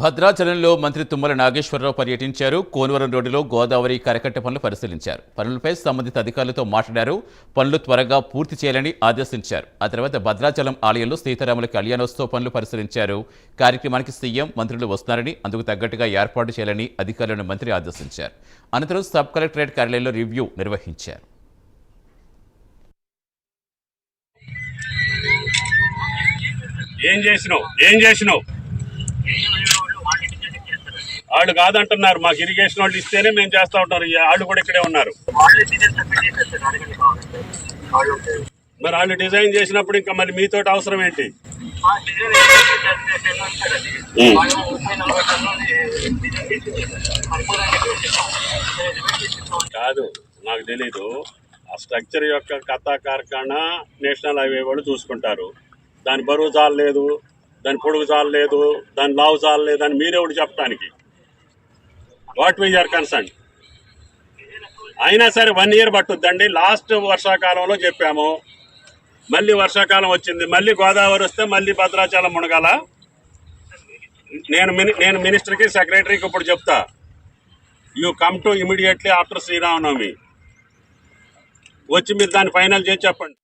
భద్రాచలంలో మంత్రి తుమ్మల నాగేశ్వరరావు పర్యటించారు. కోనవరం రోడ్డులో గోదావరి కరకట్ట పనులు పరిశీలించారు. పనులపై సంబంధిత అధికారులతో మాట్లాడారు. పనులు త్వరగా పూర్తి చేయాలని ఆదేశించారు. ఆ తర్వాత భద్రాచలం ఆలయంలో సీతారాముల కళ్యాణోత్సవ పనులు పరిశీలించారు. కార్యక్రమానికి సీఎం మంత్రులు వస్తున్నారని అందుకు తగ్గట్టుగా ఏర్పాటు చేయాలని అధికారులను మంత్రి ఆదేశించారు. అనంతరం సబ్ కలెక్టరేట్ కార్యాలయంలో రివ్యూ నిర్వహించారు. ఏం చేసినావు? ఏం చేసినావు? వాళ్ళు కాదంటున్నారు మాకు ఇరిగేషన్ వాళ్ళు ఇస్తేనే మేము చేస్తా ఉంటారు. వాళ్ళు కూడా ఇక్కడే ఉన్నారు. మరి వాళ్ళు డిజైన్ చేసినప్పుడు ఇంకా మరి మీతో అవసరం ఏంటి? ఇస్తాం. కాదు నాకు తెలీదు. ఆ స్ట్రక్చర్ యొక్క కథా కార్ఖానా నేషనల్ హైవే వాళ్ళు చూసుకుంటారు. దాని బరువు చాలలేదు దాని పొడుగు చాలలేదు దాని లావు చాలలేదు అని మీరెవడు చెప్పడానికి వాట్ వీజ్ ఆర్ కన్సర్న్. అయినా సరే వన్ ఇయర్ పట్టుద్దండి. లాస్ట్ వర్షాకాలంలో చెప్పాము. మళ్ళీ వర్షాకాలం వచ్చింది. మళ్ళీ గోదావరి వస్తే మళ్ళీ భద్రాచలం మునగాల. నేను మిని నేను మినిస్టర్కి సెక్రటరీకి ఇప్పుడు చెప్తా. You come to immediately after Sriramanavami. వచ్చి మీరు దాన్ని ఫైనల్ చేసి చెప్పండి.